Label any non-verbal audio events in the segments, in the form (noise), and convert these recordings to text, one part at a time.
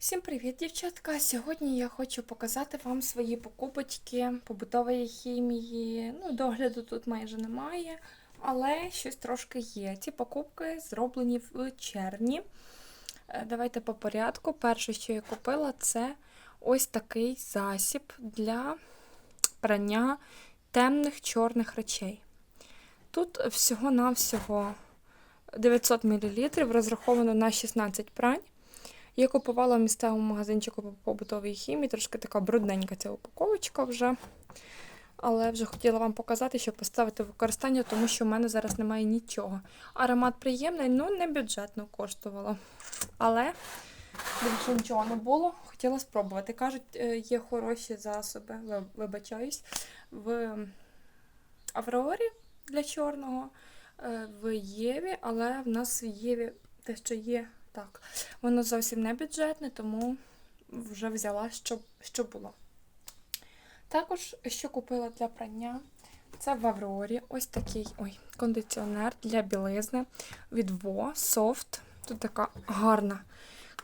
Всім привіт, дівчатка! Сьогодні я хочу показати вам свої покупочки побутової хімії. Ну, догляду тут майже немає, але щось трошки є. Ці покупки зроблені в червні. Е, Давайте по порядку. Перше, що я купила, це ось такий засіб для прання темних чорних речей. Тут всього-навсього 900 мл, розраховано на 16 прань. Я купувала в місцевому магазинчику по побутовій хімії, трошки така брудненька ця упаковочка вже. Але вже хотіла вам показати, щоб поставити в використання, тому що в мене зараз немає нічого. Аромат приємний, ну не бюджетно коштувало. Але більше нічого не було, хотіла спробувати. Кажуть, е, є хороші засоби, вибачаюсь, в Аврорі для чорного, е, в Єві, але в нас в Єві те, що є, так. Воно зовсім не бюджетне, тому вже взяла, що, що було. Також, що купила для прання, це в Аврорі ось такий ой, кондиціонер для білизни від Во Soft. Тут така гарна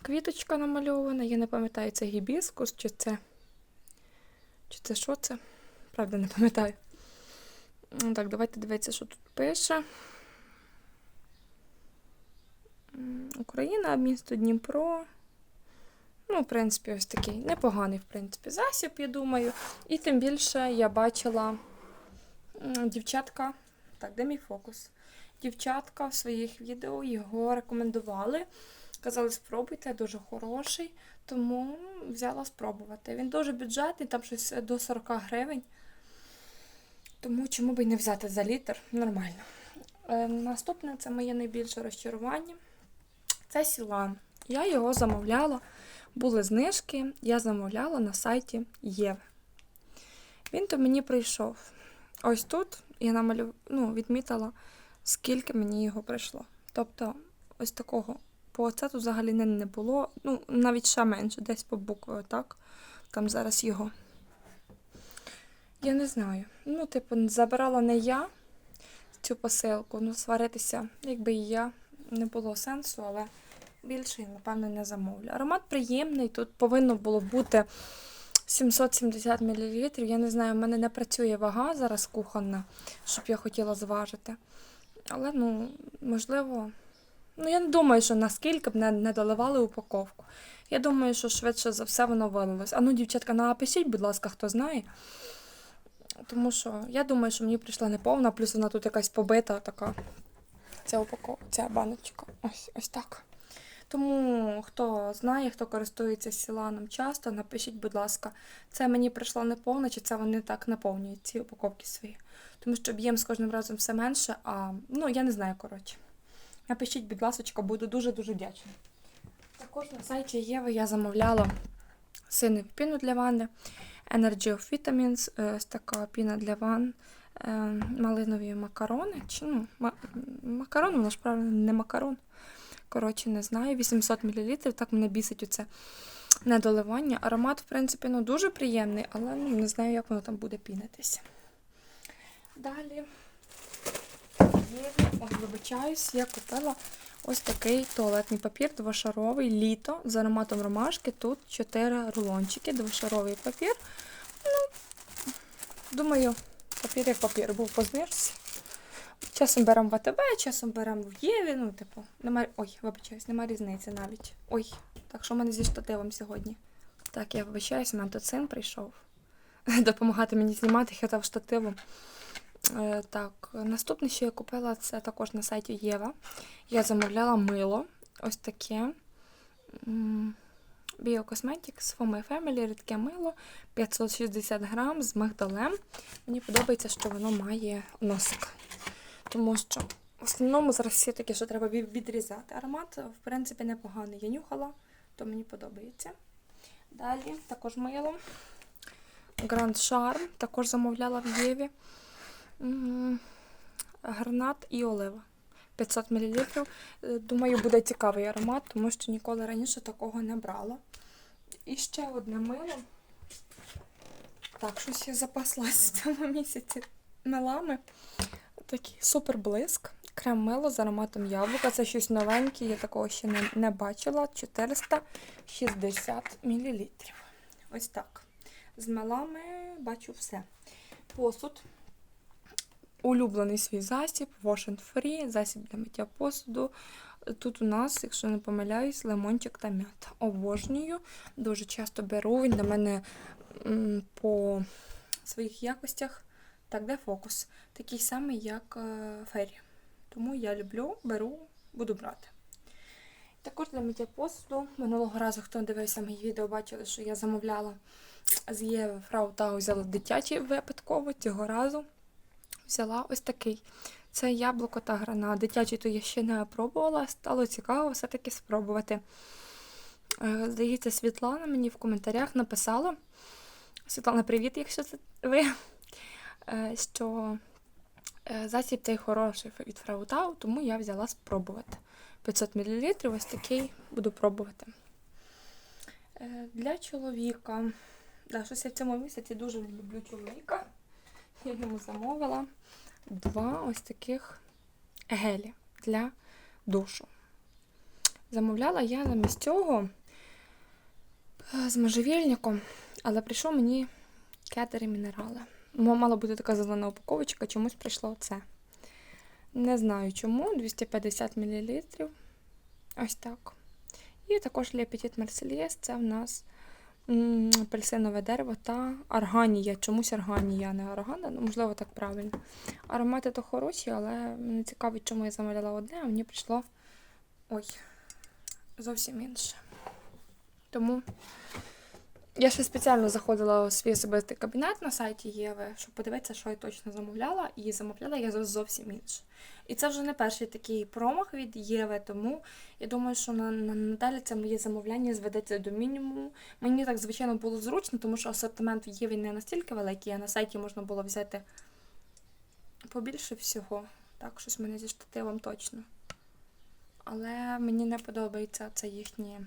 квіточка намальована. Я не пам'ятаю, це гібіскус, чи це. Чи це що це? Правда, не пам'ятаю. Так, давайте дивитися, що тут пише. Україна, місто Дніпро. Ну, в принципі, ось такий непоганий, в принципі, засіб, я думаю. І тим більше я бачила дівчатка. Так, де мій фокус? Дівчатка в своїх відео його рекомендували. Казали, спробуйте, дуже хороший, тому взяла спробувати. Він дуже бюджетний, там щось до 40 гривень. Тому чому б і не взяти за літр? Нормально. Е, наступне це моє найбільше розчарування. Це Сілан. Я його замовляла. Були знижки, я замовляла на сайті Єви. Він то мені прийшов. Ось тут я намалю... ну, відмітила, скільки мені його прийшло. Тобто, ось такого по це тут взагалі не, не було. Ну, навіть ще менше, десь по буквою, так? Там зараз його. Я не знаю. Ну, типу, забирала не я цю посилку, ну, сваритися, якби і я, не було сенсу, але більше я, напевно, не замовлю. Аромат приємний, тут повинно було бути 770 мл. Я не знаю, в мене не працює вага зараз кухонна, щоб я хотіла зважити. Але, ну, можливо, ну я не думаю, що наскільки б не, не доливали упаковку. Я думаю, що швидше за все воно вилилось. А ну, дівчатка, напишіть, будь ласка, хто знає. Тому що я думаю, що мені прийшла неповна, плюс вона тут якась побита така. Ця упаковка, ця баночка. Ось, ось так. Тому хто знає, хто користується сіланом часто, напишіть, будь ласка, це мені прийшла неповна, чи це вони так наповнюють ці упаковки свої. Тому що об'єм з кожним разом все менше, а ну я не знаю, коротше. Напишіть, будь ласка, буду дуже-дуже вдячна. Також на сайті Єви я замовляла синеву піну для ванни, Energy of Vitamins, е, ось така піна для ванн, е, малинові макарони. Чи, ну, ма- макарон, воно ж правильно не макарон. Коротше, не знаю, 800 мл, так мене бісить оце недоливання. Аромат, в принципі, ну, дуже приємний, але ну, не знаю, як воно там буде пінитися. Далі. Є, вибачаюсь, я купила ось такий туалетний папір двошаровий літо з ароматом ромашки. Тут 4 рулончики, двошаровий папір. Ну, думаю, папір як папір був по знижці. Часом беремо в АТБ, часом беремо в Єві. Ну, типу, немає. Ой, вибачаюсь, немає різниці навіть. Ой, так що в мене зі штативом сьогодні. Так, я вибачаюсь, у мене тут син прийшов (laughs) допомагати мені знімати, хитав штативом. Е, так, наступне, що я купила, це також на сайті Єва. Я замовляла мило. Ось таке. Biocosmetics for my family, рідке мило 560 грам з мигдалем. Мені подобається, що воно має носик. Тому що в основному зараз всі такі, що треба відрізати. Аромат, в принципі, непоганий. Я нюхала, то мені подобається. Далі також мило. Grand Charm, також замовляла в Єві. Гранат і олива. 500 мл. Е, Думаю, буде цікавий аромат, тому що ніколи раніше такого не брала. І ще одне мило. Так, щось я запаслась в цьому місяці милами. Такий супер блиск. крем мило з ароматом яблука. Це щось новеньке, я такого ще не, не бачила. 460 мл. Ось так. З мелами бачу все. Посуд. Улюблений свій засіб, Wash and Free, засіб для миття посуду. Тут у нас, якщо не помиляюсь, лимончик та м'ята. Обожнюю. Дуже часто беру. Він для мене по своїх якостях. Так, де фокус? Такий самий, як е, фері. Тому я люблю, беру, буду брати. Також для миття посуду. Минулого разу, хто дивився мої відео, бачили, що я замовляла з Єви Фрау та взяла дитячий випадково. Цього разу взяла ось такий. Це яблуко та гранат. Дитячий то я ще не пробувала, стало цікаво все-таки спробувати. Е, Здається, Світлана мені в коментарях написала. Світлана, привіт, якщо це ви. Е, Що е, засіб цей хороший від Фраутау, тому я взяла спробувати. 500 мл, ось такий буду пробувати. Е, Для чоловіка. Да, щось я в цьому місяці дуже люблю чоловіка. Я йому замовила два ось таких гелі для душу. Замовляла я замість цього з можжевільником, але прийшов мені кетери мінерали. Мала бути така зелена упаковочка, чомусь прийшло це. Не знаю чому, 250 мл. Ось так. І також Petit Marseillais це в нас апельсинове дерево та арганія. Чомусь арганія, не аргана, ну, можливо, так правильно. Аромати то хороші, але мене цікавить, чому я замовляла одне, а мені прийшло ой, зовсім інше. Тому я ще спеціально заходила у свій особистий кабінет на сайті Єви, щоб подивитися, що я точно замовляла, і замовляла я зовсім інше. І це вже не перший такий промах від Єви, тому я думаю, що на, на надалі це моє замовляння зведеться до мінімуму. Мені так, звичайно, було зручно, тому що асортимент в Єві не настільки великий, а на сайті можна було взяти побільше всього. Так, щось мене зі штативом точно. Але мені не подобається це їхній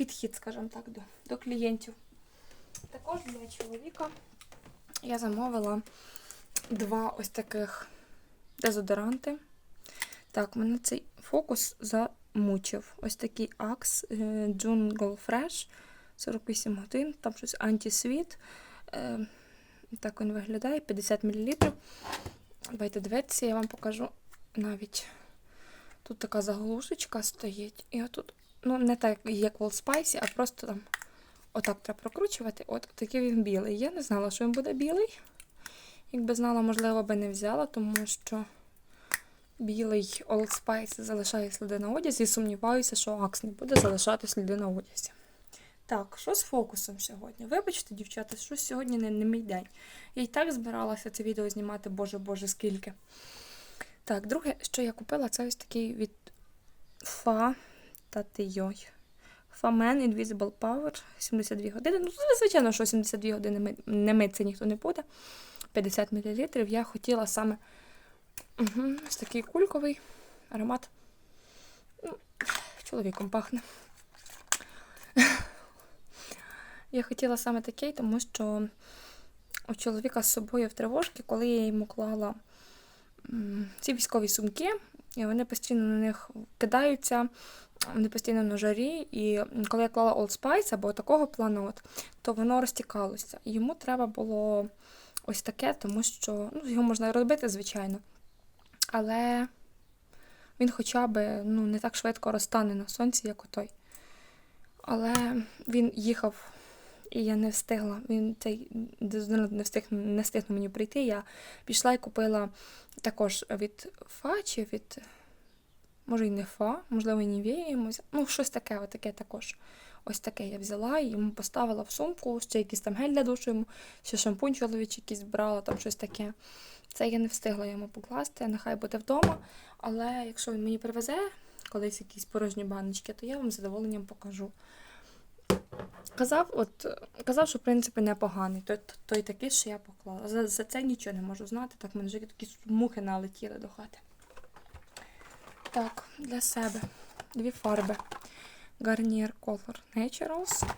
підхід, скажімо так, до, до клієнтів. Також для чоловіка я замовила два ось таких дезодоранти. Так, мене цей фокус замучив. Ось такий Axe е, Jungle Fresh 48 годин, там щось антисвіт. Е, Так він виглядає, 50 мл. Давайте дивитися, я вам покажу навіть. Тут така заглушечка стоїть. І отут, ну, не так, як в Old Spice, а просто там отак треба прокручувати. От такий він білий. Я не знала, що він буде білий. Якби знала, можливо, би не взяла, тому що білий Old Spice залишає сліди на одязі і сумніваюся, що Акс не буде залишати сліди на одязі. Так, що з фокусом сьогодні? Вибачте, дівчата, що сьогодні не, не мій день. Я й так збиралася це відео знімати, боже боже, скільки. Так, друге, що я купила, це ось такий від Фа та Тийой. Фамен Invisible Power 72 години. Ну, звичайно, що 72 години не миться ніхто не буде. 50 мл. Я хотіла саме угу, ось такий кульковий аромат. Ну, чоловіком пахне. Я хотіла саме такий, тому що у чоловіка з собою в тривожки, коли я йому клала ці військові сумки, і вони постійно на них кидаються, вони постійно на жарі. І коли я клала Old Spice або такого плану, от, то воно розтікалося. Йому треба було ось таке, тому що ну, його можна розбити, звичайно. Але він хоча б ну, не так швидко розтане на сонці, як отой. Але він їхав, і я не встигла. Він цей не встиг не встигнув мені прийти. Я пішла і купила також від Фа чи від. Може, і не Фа, можливо, і йомусь. Ну, щось таке, отаке також. Ось таке я взяла і йому поставила в сумку, ще якийсь там гель для душу йому, ще шампунь чоловічий якийсь брала, там щось таке. Це я не встигла йому покласти, нехай буде вдома. Але якщо він мені привезе колись якісь порожні баночки, то я вам з задоволенням покажу. Казав, от, казав, що в принципі непоганий. Той, той такий, що я поклала. За, за це нічого не можу знати. Так мене вже такі мухи налетіли до хати. Так, для себе дві фарби. Garnier Color Naturals.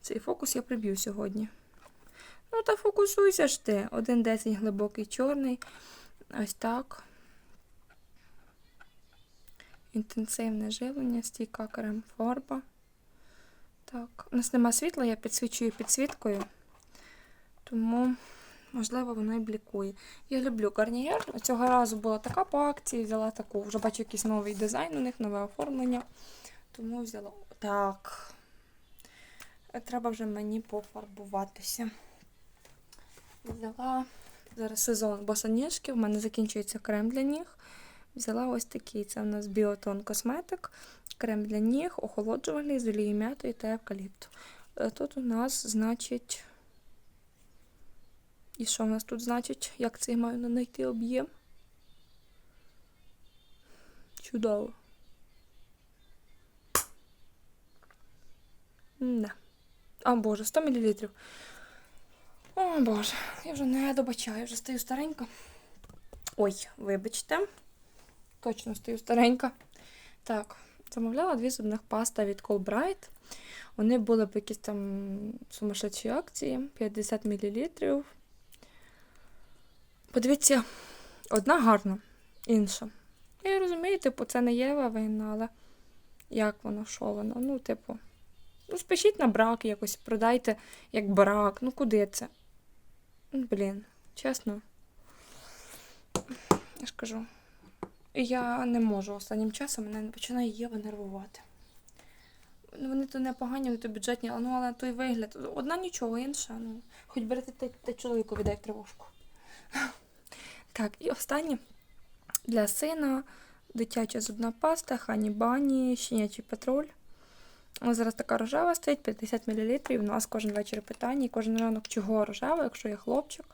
Цей фокус я приб'ю сьогодні. Ну, та фокусуйся ж ти. Один десень глибокий чорний. Ось так. інтенсивне живлення, стійка крем фарба. Так, у нас нема світла, я підсвічую підсвіткою, тому, можливо, воно і блікує. Я люблю гарнієр. Цього разу була така по акції, взяла таку. Вже бачу якийсь новий дизайн у них, нове оформлення. Тому взяла. Так. Треба вже мені пофарбуватися. Взяла зараз сезон босоніжки, в мене закінчується крем для ніг. Взяла ось такий. Це у нас біотон косметик, крем для ніг, охолоджувальний з олією м'ятої та евкаліпту. Е, Тут у нас, значить. І що в нас тут значить? Як це я маю знайти об'єм? Чудово. Да. А, боже, 100 мл. О, боже, я вже не добачаю, вже стою старенька. Ой, вибачте. Точно стою старенька. Так, замовляла дві зубних паста від Colbright. Вони були по якісь там сумасшедшій акції 50 мл. Подивіться, одна гарна, інша. Я розумію, типу, це не Єва винна, але як воно, що воно? Ну, типу, ну, спишіть на брак якось, продайте як брак. Ну куди це? Ну, Блін, чесно. Я ж кажу. Я не можу останнім часом, мене починає Єва нервувати. Ну, Вони то непогані, вони то бюджетні, ну, але той вигляд. Одна нічого, інша. Ну, хоч берете та, та чоловіку віддай в тривожку. (laughs) Так, і останнє для сина дитяча зубна паста, хані бані, щенячий патруль. Ось зараз така рожева стоїть, 50 мл. У нас кожен вечір питання, і кожен ранок чого рожева, якщо є хлопчик,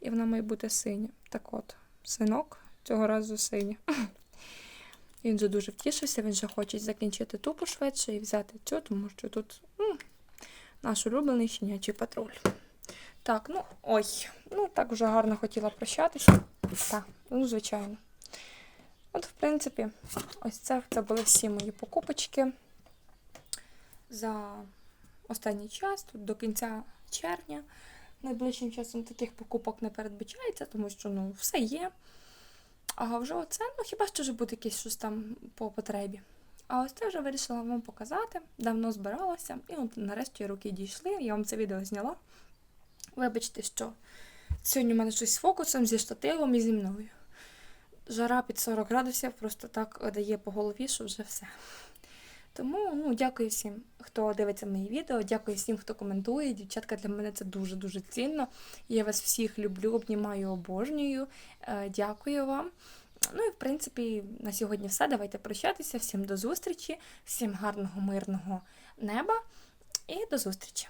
і вона має бути синя. Так от, синок цього разу синя. (laughs) Він вже дуже втішився, він вже хоче закінчити ту пошвидше і взяти цю, тому що тут м, наш улюблений щенячий патруль. Так, ну ой, ну так вже гарно хотіла прощатися. Так, ну, звичайно. От, в принципі, ось це, це були всі мої покупочки за останній час, тут до кінця червня. Найближчим часом таких покупок не передбачається, тому що ну, все є. А вже оце, ну хіба що вже буде якесь щось там по потребі. А ось це вже вирішила вам показати. Давно збиралася, і от нарешті руки дійшли. Я вам це відео зняла. Вибачте, що сьогодні у мене щось з фокусом, зі штативом і зі мною. Жара під 40 градусів просто так дає по голові, що вже все. Тому ну, дякую всім, хто дивиться мої відео, дякую всім, хто коментує. Дівчатка, для мене це дуже-дуже цінно. Я вас всіх люблю, обнімаю, обожнюю. Е, Дякую вам. Ну і в принципі, на сьогодні все. Давайте прощатися. Всім до зустрічі, всім гарного, мирного неба і до зустрічі!